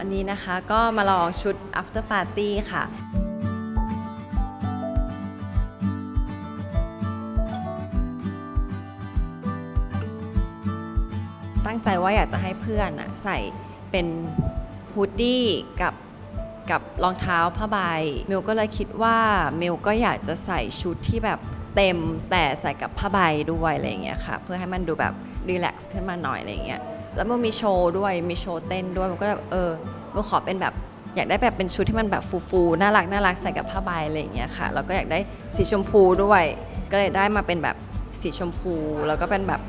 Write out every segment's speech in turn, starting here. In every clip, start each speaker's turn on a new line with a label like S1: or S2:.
S1: วันนี้นะคะ ก็มาลองชุด after party ค่ะตั้งใจว่าอยากจะให้เพื่อนอะใส่เป็นฮูดดี้กับกับรองเท้าผ้าใบมิวก็เลยคิดว่ามิวก็อยากจะใส่ชุดที่แบบเต็มแต่ใส่กับผ้าใบด้วยอะไรอย่างเงี้ยค่ะ เพื่อให้มันดูแบบรีแลกซ์ขึ้นมาหน่อยอะไรอย่างเงี้ย แล้วมันมีโชว์ด้วยมีโชว์เต้นด้วยมันก็แบบเออมิวขอเป็นแบบอยากได้แบบเป็นชุดที่มันแบบฟูๆน่ารักน่ารักใส่กับผ้าใบอะไรอย่างเงี้ยค่ะแล้วก็อยากได้สีชมพูด้วย ก็เลยได้มาเป็นแบบสีชมพู แล้วก็เป็นแบบ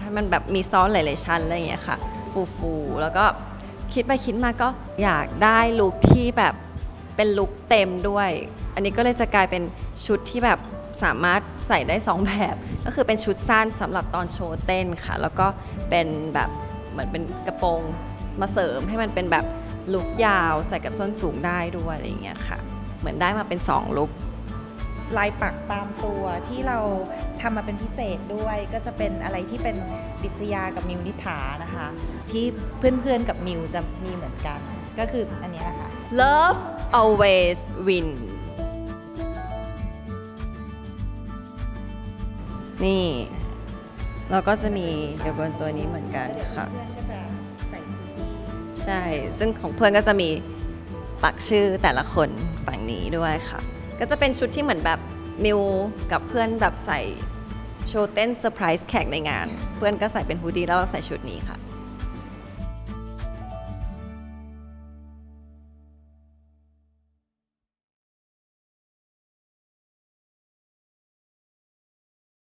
S1: ให้มันแบบมีซ้อนหลายๆชั้นอะไรอย่างเงี้ยค่ะ ฟูฟูๆแล้วก็คิดไปคิดมาก็อยากได้ลุคที่แบบเป็นลุคเต็มด้วย อันนี้ก็เลยจะกลายเป็นชุดที่แบบสามารถใส่ได้สองแบบ ก็คือเป็นชุดสั้นสำหรับตอนโชว์เต้นค่ะ แล้วก็เป็นแบบ เหมือนเป็นกระโปรงมาเสริมให้มันเป็นแบบลุคยาวใส่กับส้นสูงได้ด้วยอะไรอย่างเงี้ยค่ะ เหมือนได้มาเป็นสองลุค
S2: ลายปักตามตัวที่เราทำมาเป็นพิเศษด้วยก็จะเป็นอะไรที่เป็นปิษยากับมิวนิษฐานะคะ ที่เพื่อนๆกับมิวจะมีเหมือนกัน ก็คืออันเนี้ยนะคะ
S1: Love always wins นี่ เราก็จะมีอยู่บนตัวนี้เหมือนกันค่ะ
S2: เพื่อนก็จะใส่ฮูดดี้
S1: ใช่ ซึ่งของเพื่อนก็จะมีปักชื่อแต่ละคนฝั่งนี้ด้วยค่ะ ก็จะเป็นชุดที่เหมือนแบบมิวกับเพื่อนแบบใส่โชว์เต้นเซอร์ไพรส์แขกในงาน เพื่อนก็ใส่เป็นฮูดดี้แล้วเราใส่ชุดนี้ค่ะ